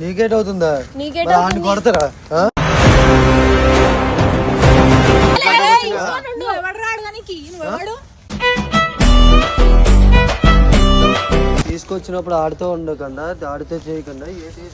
నీకేట్ అవుతుందా ఆడిని కొడతారా? తీసుకొచ్చినప్పుడు ఆడుతూ ఉండకుండా ఆడితే చేయకుండా ఏంటి.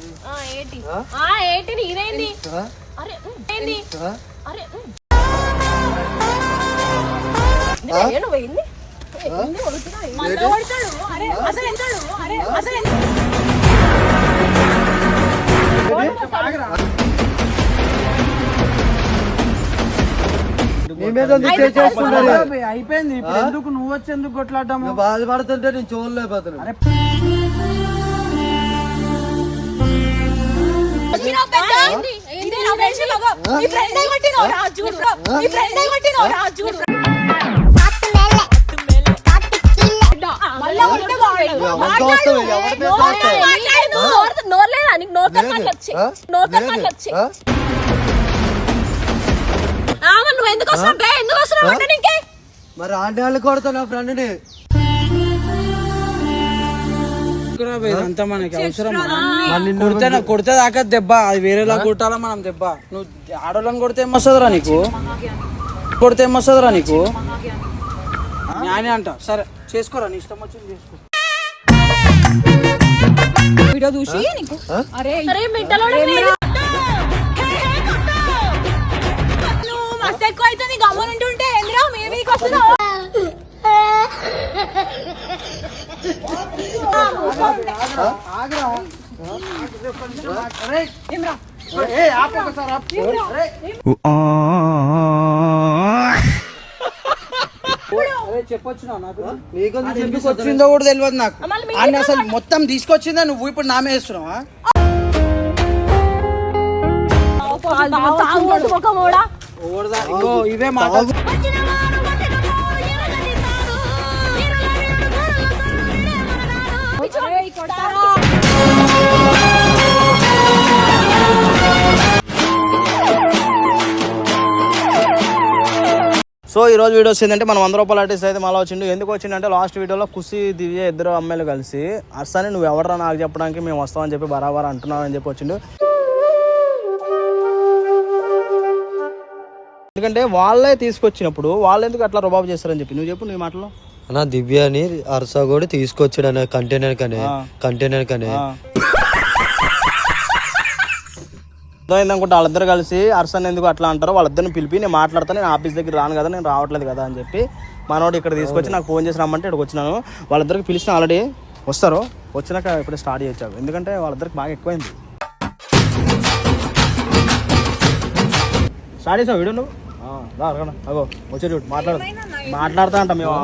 అయిపోయింది. ఇప్పుడు ఎందుకు నువ్వు వచ్చి ఎందుకు కొట్లాడము నువ్వు బాధపడుతుంటే నేను చూడలేకపోతున్నాను ఫ్రెండ్ చూడు. ఫ్రెండ్ చూడు. నీకు నోరుతో. మాట్లాడొచ్చు. నోరుతో. మాట్లాడొచ్చు. మరి నువ్వు ఎందుకు వస్తున్నావు బే? ఎందుకు వస్తున్నావు అంటే నీకే మరి ఆంటీ వాళ్ళు కొడతా నా ఫ్రెండ్ని అంతా మనకి అవసరం మరి నిన్ను కొడితే దాకా దెబ్బ అది వేరేలా కొట్టాలా మనం దెబ్బ నువ్వు ఆడోళ్ళని కొడితే ఏమొస్తుందిరా నీకు కొడితే ఏమొస్తుందిరా నీకు న్యానే అంట సరే చేసుకోరా నీ ఇష్టం వచ్చింది చేసుకో. వీడియో చూసి నీకు? అరే అరే. నువ్వు మస్తు ఎక్కువ అవుతుంది ఎందులో మీ వస్తున్నావు? చెప్పొచ్చు నాకు నీకొంది ఎందుకు వచ్చిందో కూడా తెలియదు నాకు. ఆయన అసలు మొత్తం తీసుకొచ్చిందా? నువ్వు ఇప్పుడు నామే వేస్తున్నావా? ఇవే మాటలు సో ఈ రోజు వీడియో వచ్చిందంటే మనం వంద రూపాయలు ఆర్టిస్ట్ అయితే మళ్ళీ వచ్చిండు. ఎందుకు వచ్చిందంటే లాస్ట్ వీడియోలో కుసి దివ్య ఇద్దరు అమ్మాయిలు కలిసి అర్సాని నువ్వు ఎవడరా నాకు చెప్పడానికి మేము వస్తామని చెప్పి బరాబర్ అంటున్నావు అని చెప్పి వచ్చిండు. ఎందుకంటే వాళ్ళే తీసుకొచ్చినప్పుడు వాళ్ళు ఎందుకు అట్లా రుబాబు చేస్తారని చెప్పి. నువ్వు చెప్పు నీ మాటలో. నా దివ్యాని అరసా కూడా తీసుకొచ్చాడు అనే కంటైనర్ కనే. కంటైనర్ కనే. అనుకుంటే వాళ్ళిద్దరు కలిసి అర్సన్ ఎందుకు అట్లా అంటారో వాళ్ళిద్దరిని పిలిపి నేను మాట్లాడతాను నేను ఆఫీస్ దగ్గర రాను కదా నేను రావట్లేదు కదా అని చెప్పి మనోడు ఇక్కడ తీసుకొచ్చి నాకు ఫోన్ చేసి రమ్మంటే ఇక్కడికి వచ్చినాను. వాళ్ళిద్దరికి పిలిచిన ఆల్రెడీ వస్తారు వచ్చినాక ఇప్పుడు స్టార్ట్ చేయొచ్చు ఎందుకంటే వాళ్ళిద్దరికి బాగా ఎక్కువైంది. స్టార్ట్ చేసావు వీడియో నువ్వు? ఆ, రా అరగండి అగో వచ్చే చూడు మాట్లాడు. మాట్లాడతా అంట మేము?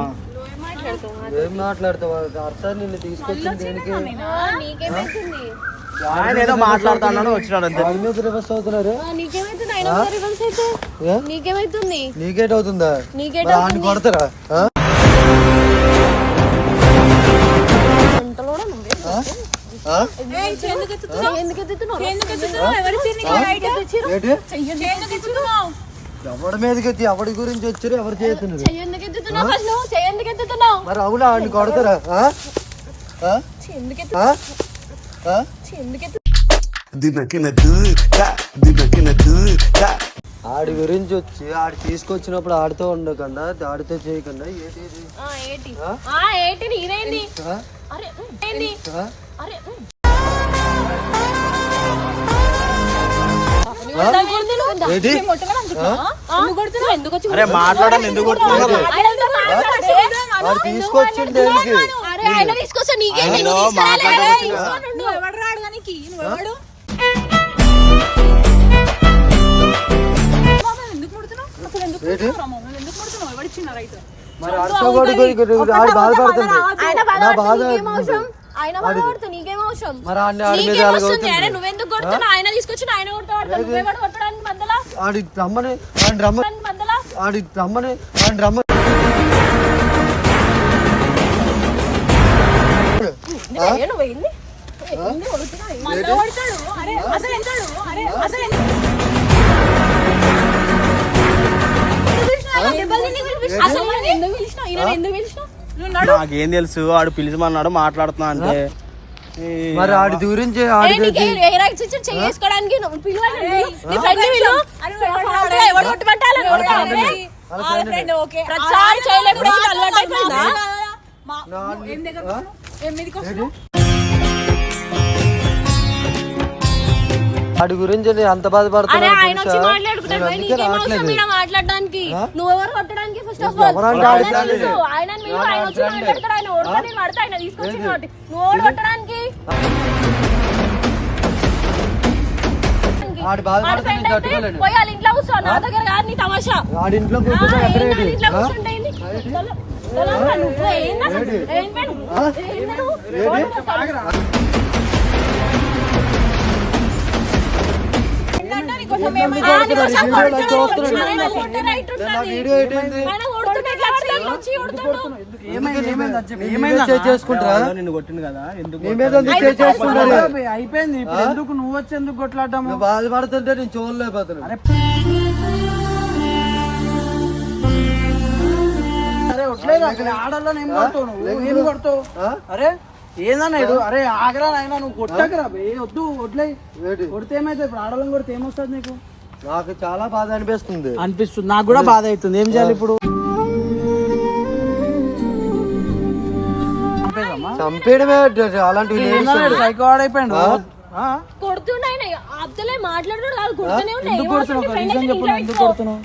ఏం మాట్లాడతావు? అరసా నిన్ను తీసుకొచ్చింది దేనికి? ఆయన ఏదో మాట్లాడుతా అన్నాడు వచ్చినాడు అంతే. రివర్స్ అవుతున్నారు. ఆ, నీకేమైతుంది? నీకేట్ అవుతుందా? నీకేట్ కొడతారా? ఎవడి మీదకి వచ్చి ఎవడి గురించి వచ్చారు ఎవరు చేస్తున్నారు? మరి అవునా కొడతారా? ఆడి గురించి వచ్చి ఆడి తీసుకొచ్చినప్పుడు ఆడుతూ ఉండకుండా ఆడితే చేయకుండా? అరే. ఆ? ఎందుకు కొడుతున్నారు తీసుకొచ్చింది ఎవడు? మరి ఆడు బాధపడుతుంది. ఆయన నా బాధపడితే బాధ నీకేం అవసరం? ఆయన బాధపడితే నీకేం అవసరం? మరి ఆడిని ఆడి మీద నీకేం వస్తుంది అలాగవుతుంది అరే నువ్వెందుకు కొడుతున్నావు? ఆయన తీసుకొచ్చి ఆయన కొడతాడు. నువ్వే కూడా కొట్టడానికి మధ్యలో ఆడి రమ్మని ఆడి రమ్మని మధ్యలో ఆడి రమ్మని ఆడి రమ్మని ఆ? ఏ నువ్వు ఏంది? నాకేం తెలుసు? ఆడు పిలిచమన్నాడు మాట్లాడుతున్నా అంటే మరి ఆడి గురించి చేసుకోవడానికి పిలువాలి ఆడి గురించి నేను అంత అరే బాధపడుతున్నా ఆయన వచ్చి మాట్లాడుకుంటాడు మరి నీకేం అవసరం ఈడ మాట్లాడడానికి? నువ్వు ఎవరు కొట్టడానికి ఫస్ట్ ఆఫ్ ఆల్ ఎవరంటే ఆడి friend. ఆయన మీరు ఆయన వచ్చి మాట్లాడతాడు ఆయన ఓడతా నేను పడతా ఆయన తీసుకొచ్చి కాబట్టి నువ్వు ఓడి కొట్టడానికి? ఆడి బాధపడితే ఆడి friend నేను అయితే తట్టుకోలేను. ఇంట్లో కూర్చో నా దగ్గర కాదు నీ తమాషా. ఆడి ఇంట్లో వాళ్ళ ఇంట్లో కూర్చుంటే ఏంది? అసలు? ఏం పని? నిన్ను కొట్టింది కదా ఎందుకు అయిపోయింది ఇప్పుడు ఎందుకు నువ్వు వచ్చి ఎందుకు కొట్లాడము? నువ్వు బాధపడుతుంటే నేను చూడలేకపోతున్నాను అరే ఆడల్లో ఏం కొడతావు నువ్వు? ఏం కొడతావు? అరే ఏందన్నా ఇడు? అరే ఆగరా నాయనా నువ్వు కొట్టకరా వద్దు వడ్లే? కొడితే ఏమైతే ఇప్పుడు ఆడలను కొడితే ఏమొస్తుంది నీకు? నాకు చాలా బాధ అనిపిస్తుంది. అనిపిస్తుంది. నాకు కూడా బాధ అవుతుంది. ఏం చేయాలి ఇప్పుడు? చంపేయడమే అలాంటివి నేర్పిస్తుంది. సైకో ఆయన అబ్దులే కాదు కొడుతూనే ఉన్నాయి.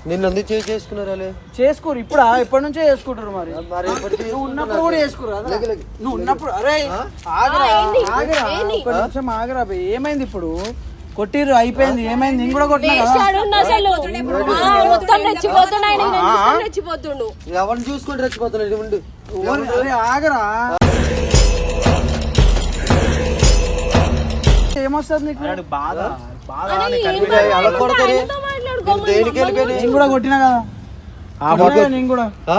నిన్ను చేసుకున్నారు? చేసుకోరు ఇప్పుడా? ఎప్పటి నుంచో చేసుకుంటారు మరి? నువ్వు ఉన్నప్పుడు కూడా చేసుకోరు కదా నువ్వు ఉన్నప్పుడు అరే ఆగరా ఆగరా. ఒక నిమిషం ఆగరా బే ఏమైంది ఇప్పుడు? కొట్టిర్రు అయిపోయింది ఏమైంది? నేను కూడా కొట్టినా కదా? వేసాడు అసలు. ఆ, ఏమొస్తుంది నీకు? బాధ బాధ నేను దేనికి నేను కూడా కొట్టినా కదా? కొట్టినా నేను కూడా? ఆ?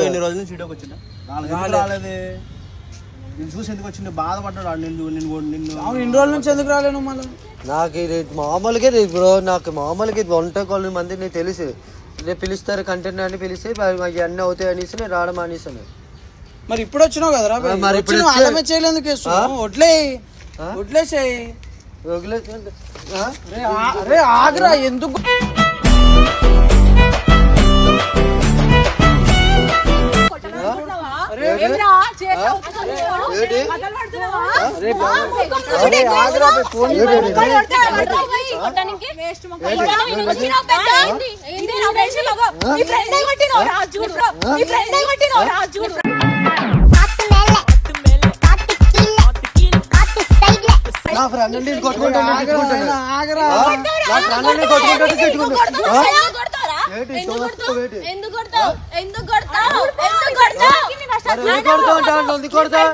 ఎన్ని రోజుల నుంచి వీడియోకి వచ్చిందా నాలుగు ఎందుకు రాలేదు? నేను చూసి ఎందుకు వచ్చింది బాధపడ్డాడు వాడు నిన్ను నిన్ను నిన్ను. అవును ఇన్ని రోజుల నుంచి ఎందుకు రాలేను మళ్ళీ? నాకు ఇది మామూలుగా ఇది బ్రో నాకు మామూలుగా ఇది వంట కొలు మంది నీకు తెలుసు. రేపు పిలుస్తారు కంటెంట్ అని పిలిచి అన్నీ అవుతాయి అనేసి నేను రావడం అనేసాను మరి ఇప్పుడు వచ్చినావు కదరా. మరి ఇప్పుడు ఆగమే చేయలేందుకు వేస్తున్నావు వడ్లే. వడ్లేసేయి? అరే ఆగరా ఎందుకు? ఏంటి? నా ఫ్రెండ్ నేను కొట్టుకుంటాను ఫ్రెండ్ నేను కొట్టుకుంటాను తిట్టుకుంటాను. ఎందుకు కొడతావు? ఎందుకు కొడతావు? ఎందుకు కొడతావు? ఎందుకు కొడతావు? ఎందుకు కొడతావు?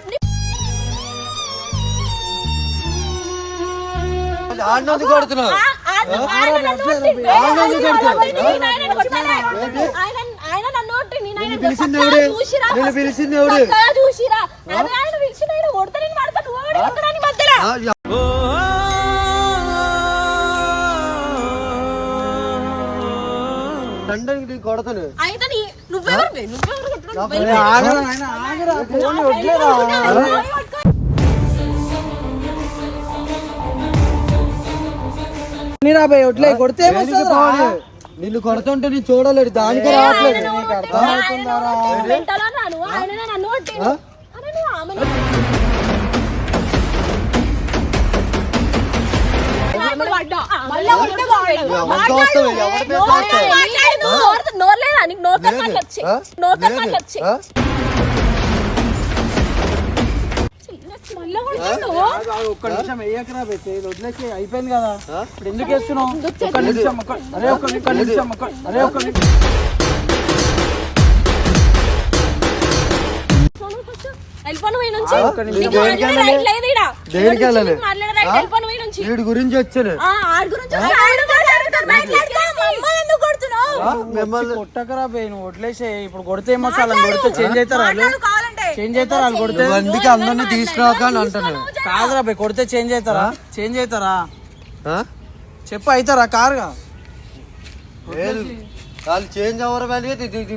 కొడుతున్నావు? నేను పిలిచింది ఎవడు? చూసిరా. ఆయన కొడతా కొడతాను అయితే నువ్వెవరు? నువ్వెవరు? నిన్ను కొడుతుంటే నేను చూడలేడు దానికే రావట్లేదు. నువ్వు? కొట్టిండు. లేదా? నీకు నోరు తక్కువ లేదు. వచ్చి. ఆ? నోరు తక్కువ లేదు. వచ్చి. ఆ? మళ్ళా కొడుతుండు. ఒక్క నిమిషం వేయకరా బే చేయి వదిలేసి అయిపోయింది కదా? ఇప్పుడు ఎందుకు వేస్తున్నావు ఒక్క నిమిషం ఒక్క అరే ఒక్క ఒక్క నిమిషం ఒక్క అరే ఒక్క నిమిషం వెళ్ళిపోను ఈ నుంచి. ఒక్క నిమిషం. నీకు దేనికి మాట్లాడే వెళ్ళాలి? right లేదు ఈడ. దేనికి వెళ్ళాలి? నీకు మాట్లాడే right ఆ? వెళ్ళిపోను నుంచి. వీడి గురించి వచ్చాను ఆ, ఆడి గురించి. మమ్మల్ని ఎందుకు కొడుతున్నావు? ఆ? మిమ్మల్ని కొట్టకరా బే నువ్వు వదిలేసే. ఇప్పుడు కొడితే ఏమో అసలు కొడితే చేంజ్ అవుతారా వాళ్ళు? చేంజ్ అవుతారా వాళ్ళు కొడితే? అందుకే అందరినీ తీసుకురాక అని అంటాను కాదురా బే కొడితే చేంజ్ అవుతారా? చేంజ్ అవుతారా? ఆ? చెప్పు అవుతారా? కారుగా వాళ్ళు చేంజ్ అవ్వరు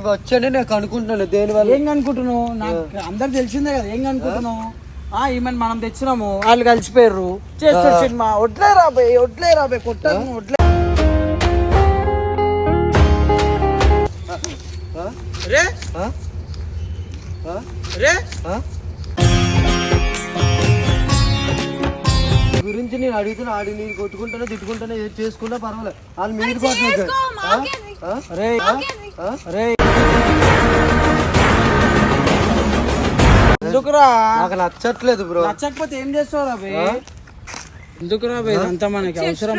వచ్చానే నేను అనుకుంటున్నాను దేని వల్ల? ఏం అనుకుంటున్నావు? నాకు అందరు తెలిసిందే కదా ఏం అనుకుంటున్నావు? ఈమెను మనం తెచ్చినాము. వాళ్ళు కలిసిపోయారు చేస్తారు సినిమా. వడ్లే రాబోయ్ వడ్లే రాబోయ్ కొట్టాను వడ్లే? రే? రే. గురించి నేను అడుగుతున్నా ఆడి నేను కొట్టుకుంటానే తిట్టుకుంటానే ఏది చేసుకున్నా పర్వాలేదు వాళ్ళు మీరు రే రే. ఎందుకురా నాకు నచ్చట్లేదు బ్రో. నచ్చకపోతే ఏం చేస్తావు రా బే ఎందుకురా బే ఇదంతా మనకి అవసరం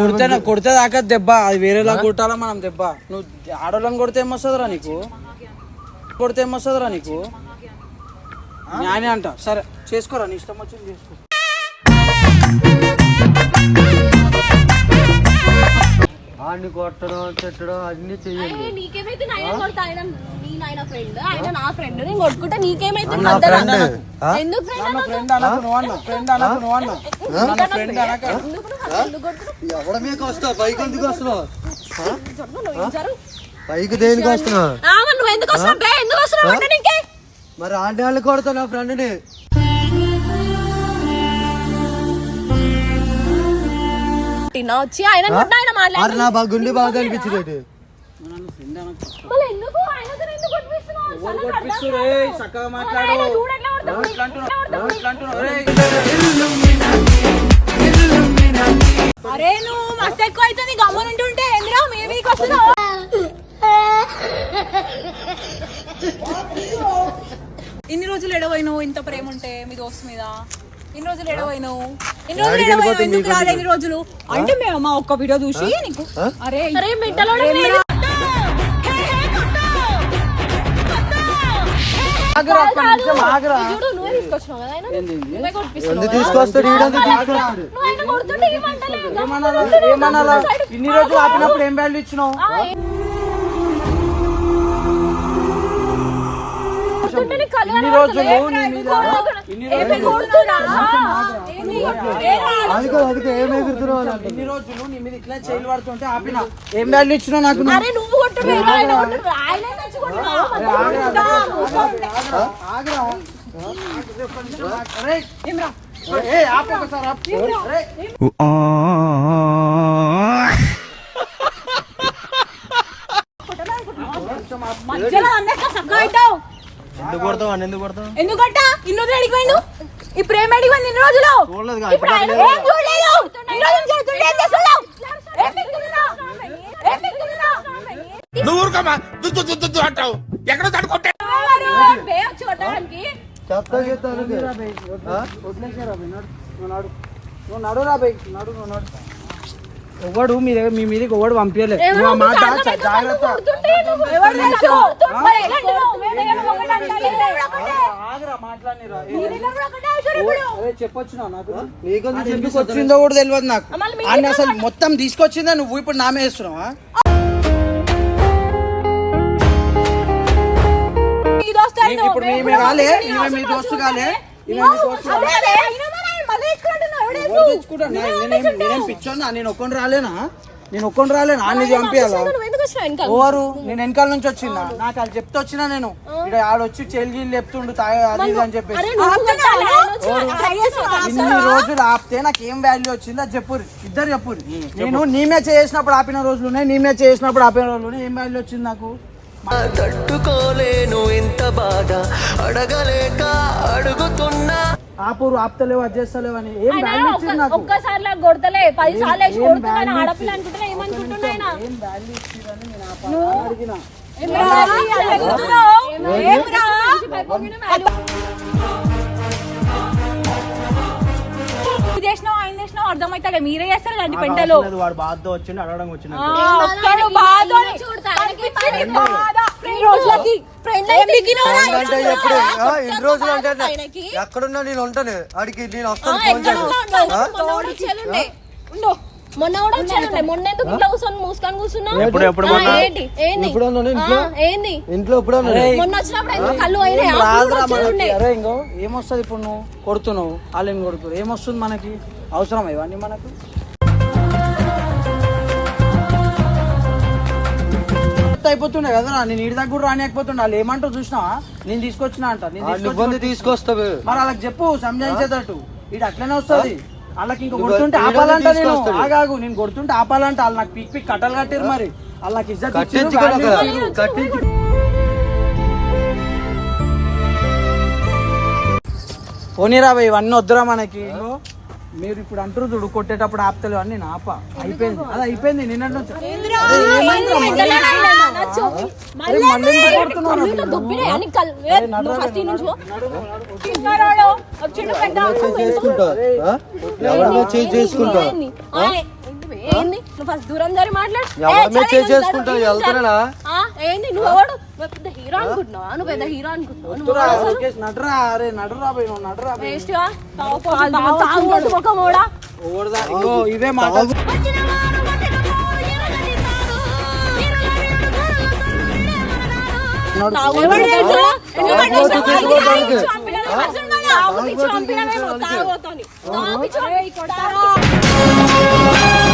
కొడితే కొడితే దాకా దెబ్బ అది వేరేలా కొట్టాలా మనం దెబ్బ? నువ్వు ఆడోళ్ళని కొడితే ఏమొస్తుందిరా నీకు? కొడితే ఏమొస్తుందిరా నీకు? జ్ఞాని అంట సరే చేసుకోరా నీ ఇష్టం వచ్చింది చేసుకో. ఆడిని కొట్టడం తిట్టడం అన్ని చెయ్యండి. అరే, నీకేమైతే నాయన కొడతా? ఆయన నీ నాయన ఫ్రెండ్. ఆయన నా ఫ్రెండ్. నేను కొట్టుకుంటే నీకేమైతే? ఫ్రెండ్. ఎందుకు ఫ్రెండ్ నా ఫ్రెండ్ అనకు నువ్వు అన్న ఫ్రెండ్ అనకు నువ్వు అన్న నా ఫ్రెండ్ అనక. ఎందుకు? ఎవడ మీకు వస్తున్నావు? దేనికి వస్తున్నావు? ఆ, మరి నువ్వు ఎందుకు వస్తున్నావు? బే ఎందుకు వస్తున్నావు? అంటే నీకే మరి ఆడి వాళ్ళు కొడతా నా ఫ్రెండ్ని? తిన్నా. వచ్చి ఆయన ఆయన బాగా గుండె బాగా ఎందుకు? ఆయనతో ఎందుకు కొట్టిస్తున్నావు? ఆయన చూడు ఎట్లా కొడతాడు. ఎట్లా ఏయ్, అరే నువ్వు మస్తు ఎక్కువ అవుతుంది గమ్మునుంటుంటే ఎందురా మీ వస్తున్నావు ఇన్ని రోజులు ఎడవైనావు ఇంత ప్రేమ ఉంటే మీ దోస్తు మీద? ఇన్ని రోజులు ఎడవైనావు ఇన్ని రోజులు ఎడవైనావు ఎందుకు రాలే ఇన్ని రోజులు? అంటే మేము మా ఒక్క వీడియో చూసి నీకు అరే అరే ఏమనాలా ఇన్ని రోజులు ఆపినప్పుడు ఏం వాల్యూ ఇచ్చినావు? ఇన్ని రోజులు నీ మీద ఇన్ని రోజులు? అందుకో ఏం ఎగురుతున్నావు అని అంటే. ఇన్ని రోజులు నీ మీద ఇట్లా చేయలు పడుతుంటే ఆపిన? ఏం వాల్యూ ఇచ్చినావు నాకు ఏ ఆపు ఒకసారి ఆపు. మధ్యలో అందరితో చక్కగా అవుతావు ఎందుకు కొడతావు అని ఎందుకు కొడతావు ఎందుకంట ఇన్ని రోజులు అడిగిపోయిండు ఈ ప్రేమ అడిగిపోయింది ఇన్ని రోజులు చూడలేదు ఇప్పుడు ఆయన ఏం చూడలేదు ఇన్ని రోజులు చేస్తుంటే ఏం చేస్తున్నావు ఏం? ఏం? నువ్వు ఊరుకోమా దుద్దు దుద్దు దుద్దు అంటావు ఎక్కడ తడుకుంటే ఎవరు? బే వచ్చి కొట్టడానికి చెత్త చెత్త అందుకే. ఆ? వదిలేసారా బే, నడు. నడు నడు నడు ఎవడు మీ దగ్గర మీ మీదకి ఎవడు పంపించలేదు నువ్వు ఆ మాట జాగ్రత్త. ఆగరా నాకు? ఎందుకు వచ్చిందో కూడా తెలియదు నాకు. మీ ఆయన అసలు మొత్తం తీసుకొచ్చిందా నువ్వు ఇప్పుడు నామే వేస్తున్నావా ఇప్పుడు కాలే? ఈమె మీ దోస్తు కాలే? నేనేం నేనేం పిచ్చోన్నా నేను ఒక్కని రాలేనా? నేను ఒక్కని రాలేనా? వచ్చినావు వెనకాల? ఓవరు నేను వెనకాల నుంచి వచ్చిందా నాకు అది చెప్తే వచ్చినా నేను. ఇక్కడ ఆడొచ్చి చెల్లి చెప్తుండు అది అని చెప్పేసి? ఇన్ని రోజులు ఆపితే నాకు ఏం వాల్యూ వచ్చింది? అది చెప్పుర్రి. ఇద్దరు చెప్పుర్రి. నేను నీ మ్యాచ్ చేసినప్పుడు ఆపిన రోజులు ఉన్నాయి నీ మ్యాచ్ చేసినప్పుడు ఆపిన రోజులు ఉన్నాయి ఏం వాల్యూ వచ్చింది నాకు? తట్టుకోలేను ఇంత బాధ. అడగలేక అడుగుతున్నా. ఆపురు ఆపుతలేవు అది చేస్తలేవు అని ఏం వాల్యూ ఇచ్చింది నాకు? ఒక్కసారి కొడతలే. పది సార్లు వేసి కొడుతున్నాను ఆడపిల్ల అనుకుంటున్నా ఏమనుకుంటున్నా ఏం వాల్యూ ఇచ్చిరని నేను ఆ అడిగిన? ఏమిరా? అలా ఎగురుతున్నావు? ఏమిరా? నువ్వు చేసినావు ఆయన చేసినావు అర్థమైతే మీరే చేస్తారు కదండి పెంటలు. వాడు బాధతో వచ్చిండు అడగడానికి వచ్చిండు ఒక్కడు బాధ కనిపించింది బాధ ఈ రోజులకి ఫ్రెండ్ ఏం బిగినోరా? అంటే ఎప్పుడు ఆ, ఇన్ని రోజులు అంటే ఎక్కడున్నా నేను ఉంటాను. ఆడికి నేను వస్తాను ఫోన్. ఉండు. మొన్న కూడా మొన్న ఎందుకు ఇట్లా కూర్చొని మూసుకొని కూర్చున్నావు ఎప్పుడు ఎప్పుడు ఆ, మొన్న? ఏంటి? ఏంది? ఆ, ఇంట్లో? ఏంది? ఇంట్లో ఎప్పుడు ఉన్నాను మొన్న వచ్చినప్పుడు ఎందుకు కళ్ళు అయినాయి రాదురా మనకి. అరే ఇంకో. ఏమొస్తుంది ఇప్పుడు నువ్వు? కొడుతున్నావు. వాళ్ళని కొడుతున్నారు ఏమొస్తుంది మనకి? అవసరం ఇవన్నీ మనకు? అయిపోతుండే కదరా. నేను ఇడి దగ్గర రానియకపోతుండే. వాళ్ళు ఏమంటారు చూసినావా? నేను తీసుకొచ్చినా అంట. నేను తీసుకొచ్చి తీసుకొస్తావు. మరి వాళ్ళకి చెప్పు సంజాయించేటట్టు. ఇటు అట్లనే వస్తుంది. వాళ్ళకి ఇంకా కొడుతుంటే ఆపాలంట నేను. ఆగాగు నేను కొడుతుంటే ఆపాలంట. వాళ్ళు నాకు పిక్ పిక్ కట్టలు కట్టారు మరి. వాళ్ళకి ఇజ్జత్ పోనీరా ఇవన్నీ వద్దురా మనకి. మీరు ఇప్పుడు అంటారు చూడు కొట్టేటప్పుడు ఆపుతలేవు అని నేను ఆప అయిపోయింది అది అయిపోయింది నిన్నటి నుంచి చేసుకుంటా చేసుకుంటా ఏంది? ఏంది నువ్వు ఎవడు నువ్వు పెద్ద హీరో అనుకుంటున్నావా నువ్వు పెద్ద హీరో అనుకుంటున్నావా నువ్వు వద్దురా, లోకేష్, నడురా అరే నడురా నువ్వు నడురా భయ్. వేస్ట్గా తాగుబోతు ముఖమోడా ఓడదా, ఇగో ఇవే మాటలు ఎవడు తెలుసా? ఎందుకంటే తాగుబోతు ఇష్టం. తిరుగుబోతానికి. చంపిన అసలు మన తాగుబోతు చంపినవేమో, తాగుబోతుని. తాగి చంపి కొడతారా? అవు మళ్ళా ఎందుకంటే వేస్తున్నావు అంత నాడు రియాక్షన్కి నా ఫ్రెండ్ గురించి నేను రాలేదు అనుకోను. తీసుకుంటున్నావు ఆ, నీ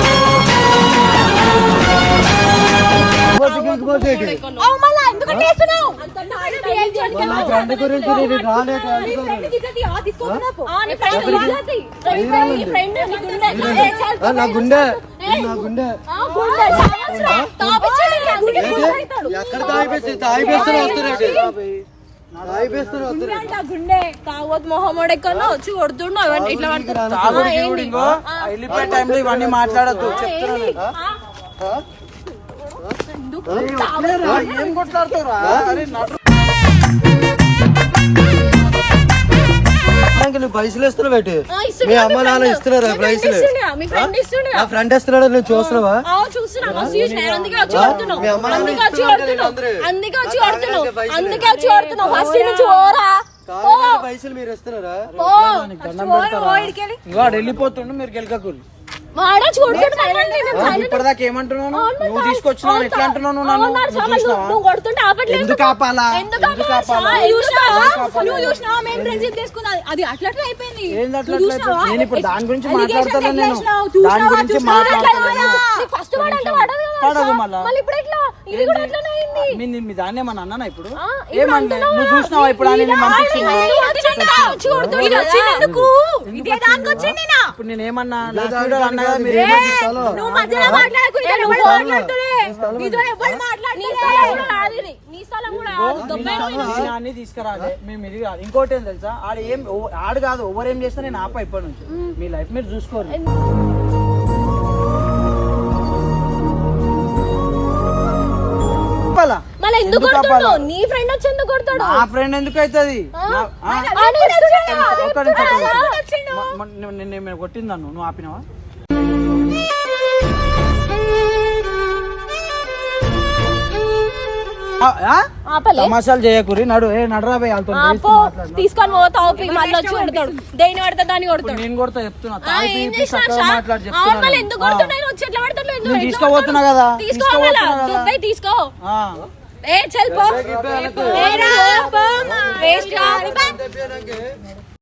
నా గుండె నా గుండె ఎక్కడ తాగిపోయి వస్తున్నాడు వచ్చి కొడుతుండు అవన్నీ ఇట్లా టైంలో ఇవన్నీ మాట్లాడద్దు చెప్తున్నాను ఏం నువ్వు పైసలు ఇస్తున్నావు పెట్టి మీ అమ్మ నాన్న ఇస్తున్నారా పైసలు? ఫ్రెండ్ ఇస్తుండే. నా ఫ్రెండ్ ఇస్తున్నాడు? నువ్వు చూస్తున్నావా? మీ అమ్మ నాన్న పైసలు. మీరు ఇస్తున్నారా? వెళ్ళిపోతుండు మీరు గెలకకూరు వాడొచ్చి ఇప్పటిదాకా ఏమంటున్నాను? నువ్వు తీసుకొచ్చినావు ఎట్లా అంటున్నావు? నువ్వు నన్ను నువ్వు చూసినావా? నువ్వు కొడుతుంటే ఆపట్లేదు. ఎందుకు ఆపాలా? ఎందుకు ఎందుకు ఆపాలా? ఆపాలా? నువ్వు చూసినావా? నువ్వు చూసినావా? మేము ఫ్రెండ్షిప్ చేసుకున్నది అది అట్లా అయిపోయింది? నేను ఇప్పుడు దాని గురించి మాట్లాడతాను నేను? దాని? గురించి? మాట్లాడతాను ఫస్ట్ వాడంటే పడదు కదా పడదు మళ్ళా. మళ్ళీ ఇప్పుడు ఎట్లా? ఇది కూడా అట్లనే అయింది. మీ నీ- మీ దాన్ని ఏమన్నా అన్నానా ఇప్పుడు? ఏమన్నా? నువ్వు చూసినావా ఇప్పుడు అని నేను ఇది ఇదే దానికి వచ్చింది ఇప్పుడు నేను ఏమన్నా మీరు ఏమన్నా నువ్వు మధ్యలో మాట్లాడకు ఇక్కడ ఎవడు మాట్లాడుతుంది నీతో ఎవడు నీ మాట్లాడుతుంది స్థలం కూడా రాదు ఇది. నీ స్థలం కూడా రాదు. దొబ్బే నేను అన్ని తీసుకురాలే. మేము ఇది కాదు. ఇంకోటి ఏం తెలుసా? ఆడు ఏం ఓ- ఆడు కాదు ఓవర్ ఏం చేస్తా నేను ఆపా ఇప్పటి నుంచి. మీ లైఫ్ మీరు చూసుకోరు. చెప్పాలా? మళ్ళీ ఎందుకు ఆపాలా? నీ ఫ్రెండ్ వచ్చి ఎందుకు కొడతాడు? నా ఫ్రెండ్ ఎందుకు అవుతుంది? నేను కొట్టిందాను నువ్వు ఆపినావా? తమాషాలు చేయకురి. నడు ఏ నడరా పోయి వాళ్ళతో తీసుకొని పోతావు మళ్ళీ వచ్చి కొడతాడు. దేని పడతా దాన్ని కొడతాడు నేను కొడతా చెప్తున్నా? మాట్లాడి ఎందుకు వచ్చి ఎట్లా పడతాడు తీసుకోబోతున్నా? కదా, తీసుకో మళ్ళా తీసుకోబోతున్నా కదా. దుబ్బై తీసుకో. ఆ. ఏ చల్ పో ఏరా, పో, మా. వేస్ట్.